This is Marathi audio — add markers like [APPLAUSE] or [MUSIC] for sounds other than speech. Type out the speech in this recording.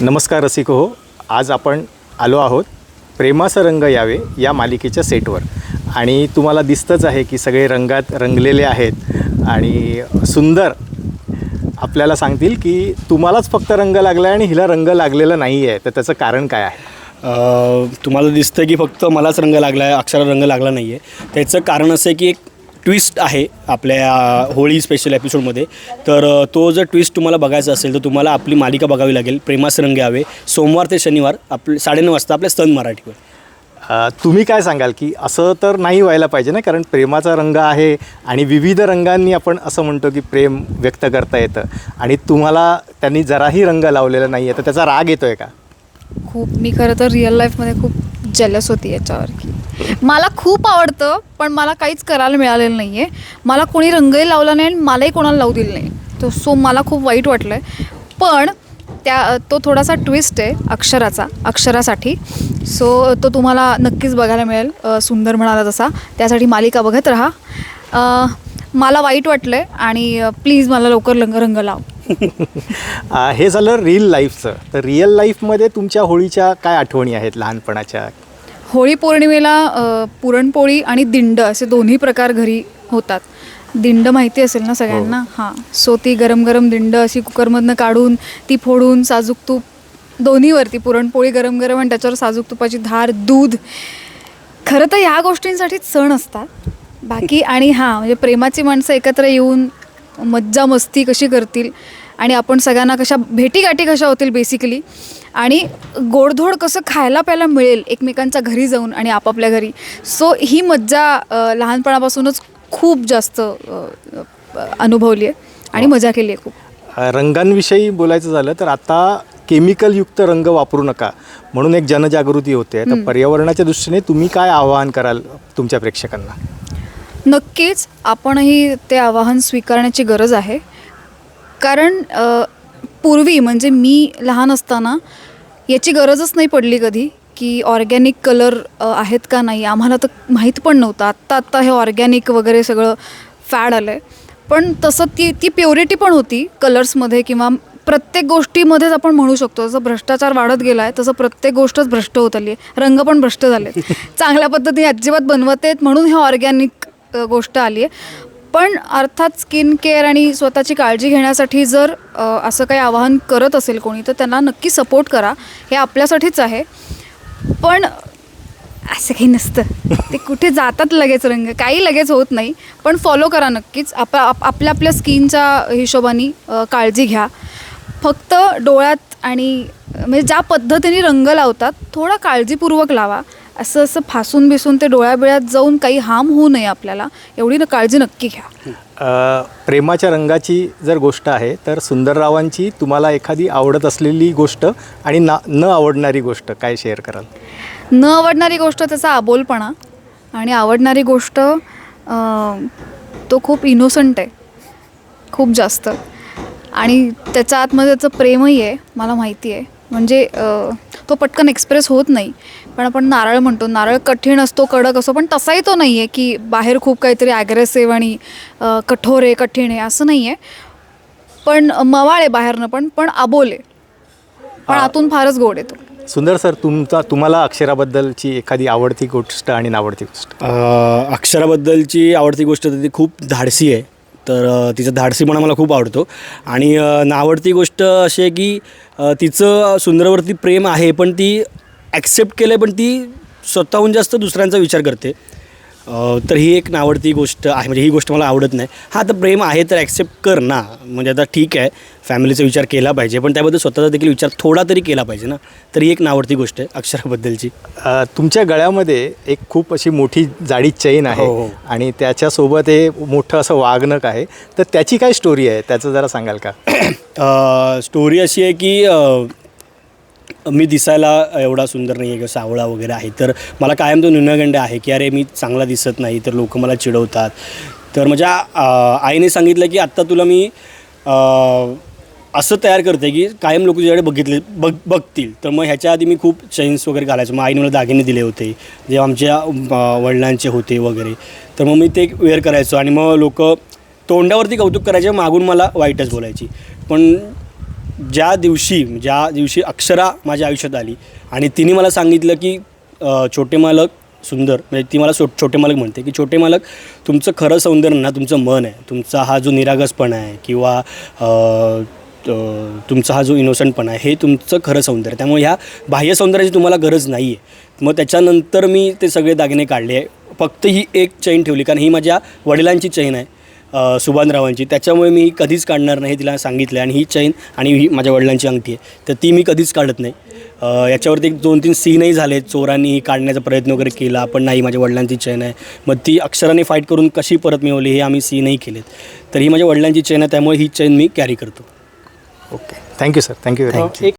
नमस्कार रसिक हो. आज आपण आलो आहोत प्रेमाचं रंग यावे या मालिकेच्या सेटवर. आणि तुम्हाला दिसतंच आहे की सगळे रंगात रंगलेले आहेत आणि सुंदर. आपल्याला सांगतील की तुम्हालाच फक्त रंग लागला आहे आणि हिला रंग लागलेला नाही आहे तर त्याचं कारण काय आहे? तुम्हाला दिसतं की फक्त मलाच रंग लागला आहे अक्षरा रंग लागला नाही आहे त्याचं कारण असं आहे की एक ट्विस्ट आहे आपल्या होळी स्पेशल एपिसोडमध्ये तर तो जर ट्विस्ट तुम्हाला बघायचा असेल तर तुम्हाला आपली मालिका बघावी लागेल प्रेमास रंग यावे. सोमवार ते शनिवार आपले साडेनऊ वाजता आपल्या स्तन मराठीवर. तुम्ही काय सांगाल की असं तर नाही व्हायला पाहिजे ना? कारण प्रेमाचा रंग आहे आणि विविध रंगांनी आपण असं म्हणतो की प्रेम व्यक्त करता येतं. आणि तुम्हाला त्यांनी जराही रंग लावलेला नाही आहे तर त्याचा राग येतो आहे का? खूप मी खरं तर रिअल लाईफमध्ये खूप जेलस होती याच्यावर की. मला खूप आवडतं पण मला काहीच करायला मिळालेलं नाही आहे मला कोणी रंगही लावला नाही आणि मलाही कोणाला लावू दिलं नाही. तो सो मला खूप वाईट वाटलं आहे पण त्या तो थोडासा ट्विस्ट आहे अक्षराचा अक्षरासाठी. सो तो तुम्हाला नक्कीच बघायला मिळेल सुंदर म्हणाला तसा. त्यासाठी मालिका बघत राहा. मला वाईट वाटलं आहे आणि प्लीज मला लवकर रंग रंग लाव. [LAUGHS] हे झालं रिअल लाईफचं तर रिअल लाईफमध्ये तुमच्या होळीच्या काय आठवणी आहेत लहानपणाच्या? होळी पौर्णिमेला पुरणपोळी आणि दिंड असे दोन्ही प्रकार घरी होतात. दिंड माहिती असेल ना सगळ्यांना? हां. सो ती गरम गरम दिंड अशी कुकरमधनं काढून ती फोडून साजूक तूप दोन्हीवरती पुरणपोळी गरम गरम आणि त्याच्यावर साजूक तुपाची धार दूध. खरं तर ह्या गोष्टींसाठीच सण असतात. बाकी [LAUGHS] आणि हां म्हणजे प्रेमाची माणसं एकत्र येऊन मज्जा मस्ती कशी करतील आणि आपण सगळ्यांना कशा भेटीगाठी कशा होतील बेसिकली आणि गोडधोड कसं खायला प्यायला मिळेल एकमेकांच्या घरी जाऊन आणि आपापल्या घरी. सो ही मज्जा लहानपणापासूनच खूप जास्त अनुभवली आहे आणि मजा केली आहे खूप. रंगांविषयी बोलायचं झालं तर आता केमिकलयुक्त रंग वापरू नका म्हणून एक जनजागृती होते. तर पर्यावरणाच्या दृष्टीने तुम्ही काय आवाहन कराल तुमच्या प्रेक्षकांना? नक्कीच आपणही ते आवाहन स्वीकारण्याची गरज आहे. कारण पूर्वी म्हणजे मी लहान असताना याची गरजच नाही पडली कधी की ऑर्गॅनिक कलर आहेत का नाही आम्हाला तर माहीत पण नव्हतं. आत्ता आत्ता हे ऑर्गॅनिक वगैरे सगळं फॅड आलं आहे पण तसं ती ती प्युरिटी पण होती कलर्समध्ये किंवा प्रत्येक गोष्टीमध्येच आपण म्हणू शकतो. जसं भ्रष्टाचार वाढत गेला आहे तसं प्रत्येक गोष्टच भ्रष्ट होत आली आहे रंग पण भ्रष्ट झाले [LAUGHS] चांगल्या पद्धतीने अजिबात बनवत आहेत म्हणून हे ऑर्गॅनिक गोष्ट आली आहे पण अर्थात स्किन केअर आणि स्वतःची काळजी घेण्यासाठी जर अ, असं काही आवाहन करत असेल कोणी तर त्यांना नक्की सपोर्ट करा. हे आपल्यासाठीच आहे. पण असं काही नसतं. ते कुठे जातात लगेच रंग. काही लगेच होत नाही. पण फॉलो करा नक्कीच. आप आप- आपल्या आपल्या स्किनच्या हिशोबाने अ, काळजी घ्या. फक्त डोळ्यात आणि म्हणजे ज्या पद्धतीने रंग लावतात थोडा काळजीपूर्वक लावा. असं असं फासून बिसून ते डोळ्याबिळ्यात जाऊन काही हार्म होऊ नये आपल्याला एवढी न काळजी नक्की घ्या. अ, प्रेमाच्या रंगाची जर गोष्ट आहे तर सुंदररावांची तुम्हाला एखादी आवडत असलेली गोष्ट आणि ना न आवडणारी गोष्ट काय शेअर कराल? न आवडणारी गोष्ट त्याचा अबोलपणा आणि आवडणारी गोष्ट अं, तो खूप इनोसंट आहे. खूप जास्त. आणि त्याच्या आतमध्ये त्याचं प्रेमही आहे मला माहिती आहे. म्हणजे तो पटकन एक्सप्रेस होत नाही. पण आपण नारळ म्हणतो नारळ कठीण असतो कडक असतो पण तसाही तो नाही आहे की बाहेर खूप काहीतरी ॲग्रेसिव्ह आणि कठोर आहे कठीण आहे असं नाही आहे पण मवाळ आहे बाहेरनं पण पण अबोल आहे. पण आतून फारच गोड आहे तो. सुंदर सर तुमचा तुम्हाला अक्षराबद्दलची एखादी आवडती गोष्ट आणि नावडती गोष्ट? अक्षराबद्दलची आवडती गोष्ट तर ती खूप धाडसी आहे. तर तिचं तिचा धाडसीपणा मला खूप आवडतो. आणि नावडती गोष्ट अशी आहे की तिचं सुंदरवरती प्रेम आहे पण ती ॲक्सेप्ट केलं आहे पण ती स्वतःहून जास्त दुसऱ्यांचा विचार करते. तर ही एक नावडती गोष्ट आहे म्हणजे ही गोष्ट मला आवडत नाही. हा तर प्रेम आहे तर ॲक्सेप्ट कर ना. म्हणजे आता ठीक आहे फॅमिलीचा विचार केला पाहिजे पण त्याबद्दल स्वतःचा देखील विचार थोडा तरी केला पाहिजे ना. तर ही एक नावडती गोष्ट आहे अक्षराबद्दलची. तुमच्या गळ्यामध्ये एक खूप अशी मोठी जाडी चैन आहे हो, हो. आणि त्याच्यासोबत हे मोठं असं वागणक आहे. तर त्याची काय स्टोरी आहे? त्याचं जरा सांगाल का? [CLEARS THROAT] स्टोरी अशी आहे की मी दिसायला एवढा सुंदर नाही आहे किंवा सावळा वगैरे आहे. तर मला कायम तो न्यूनगंड आहे की अरे मी चांगला दिसत नाही तर लोक मला चिडवतात. तर माझ्या आईने सांगितलं की आत्ता तुला मी असं तयार करते की कायम लोक तुझ्याकडे बघितले बघ बघतील. तर मग ह्याच्या आधी मी खूप चेन्स वगैरे घालायचो. मग आईने मला दागिने दिले होते जे आमच्या वडिलांचे होते वगैरे. तर मग मी ते वेअर करायचो आणि मग लोक तोंडावरती कौतुक करायचे मागून मला वाईटच बोलायची. पण ज्या दिवशी ज्या दिवशी अक्षरा माझ्या आयुष्यात आली आणि तिने मला सांगितलं की अ, छोटे मालक सुंदर म्हणजे ती मला सो छोटे मालक म्हणते की छोटे मालक तुमचं खरं सौंदर्य ना तुमचं मन आहे. तुमचा हा जो निरागसपणा आहे किंवा अ, त- तुमचा हा जो इनोसंटपणा आहे हे तुमचं खरं सौंदर्य त्यामुळे ह्या बाह्य सौंदर्याची तुम्हाला गरज नाही आहे मग त्याच्यानंतर मी ते सगळे दागिने काढले. आहे फक्त ही एक चैन ठेवली कारण ही माझ्या वडिलांची चैन आहे. सुभानरावांची. त्याच्यामुळे मी कधीच काढणार नाही तिला सांगितलं आणि ही चैन आणि ही माझ्या वडिलांची अंगठी आहे. तर ती मी कधीच काढत नाही. याच्यावरती एक दोन तीन सीनही झाले चोरांनी काढण्याचा प्रयत्न वगैरे केला. पण नाही माझ्या वडिलांची चैन आहे. मग ती अक्षराने फाईट करून कशी परत मिळवली हे आम्ही सीनही केलेत. तर ही माझ्या वडिलांची चैन आहे. त्यामुळे ही चैन मी कॅरी करतो. Okay thank you sir thank you एक